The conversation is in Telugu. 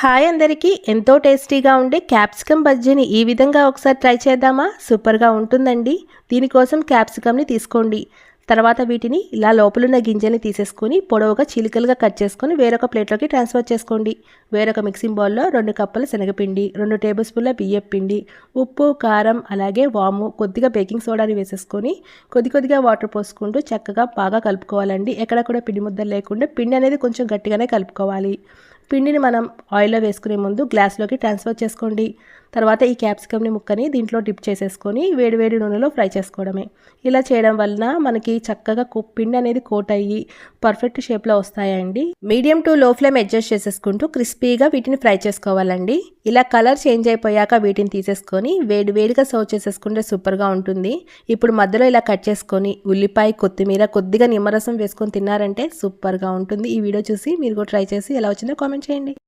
హాయ్ అందరికీ. ఎంతో టేస్టీగా ఉండే క్యాప్సికమ్ బజ్జీని ఈ విధంగా ఒకసారి ట్రై చేద్దామా? సూపర్గా ఉంటుందండి. దీనికోసం క్యాప్సికమ్ని తీసుకోండి. తర్వాత వీటిని ఇలా లోపలున్న గింజల్ని తీసేసుకొని పొడవుగా చిలికలుగా కట్ చేసుకొని వేరొక ప్లేట్లోకి ట్రాన్స్ఫర్ చేసుకోండి. వేరొక మిక్సింగ్ బౌల్లో రెండు కప్పుల శనగపిండి రెండు టేబుల్ స్పూన్ల బియ్యం పిండి ఉప్పు కారం అలాగే వాము కొద్దిగా బేకింగ్ సోడాని వేసేసుకొని కొద్ది కొద్దిగా వాటర్ పోసుకుంటూ చక్కగా బాగా కలుపుకోవాలండి. ఎక్కడ కూడా పిండి ముద్దలు లేకుండా పిండి అనేది కొంచెం గట్టిగానే కలుపుకోవాలి. పిండిని మనం ఆయిల్లో వేసుకునే ముందు గ్లాస్లోకి ట్రాన్స్ఫర్ చేసుకోండి. తర్వాత ఈ క్యాప్సికమ్ని ముక్కని దీంట్లో డిప్ చేసేసుకొని వేడివేడి నూనెలో ఫ్రై చేసుకోవడమే. ఇలా చేయడం వలన మనకి చక్కగా పిండి అనేది కోట్ అయ్యి పర్ఫెక్ట్ షేప్లో వస్తాయండి. Medium to low flame adjust చేసేసుకుంటూ క్రిస్పీగా వీటిని ఫ్రై చేసుకోవాలండి. ఇలా కలర్ చేంజ్ అయిపోయాక వీటిని తీసేసుకొని వేడి వేడిగా సర్వ్ చేసేసుకుంటే సూపర్గా ఉంటుంది. ఇప్పుడు మధ్యలో ఇలా కట్ చేసుకొని ఉల్లిపాయ కొత్తిమీర కొద్దిగా నిమ్మరసం వేసుకొని తిన్నారంటే సూపర్గా ఉంటుంది. ఈ వీడియో చూసి మీరు కూడా ట్రై చేసి ఎలా వచ్చిందో కామెంట్ చేయండి.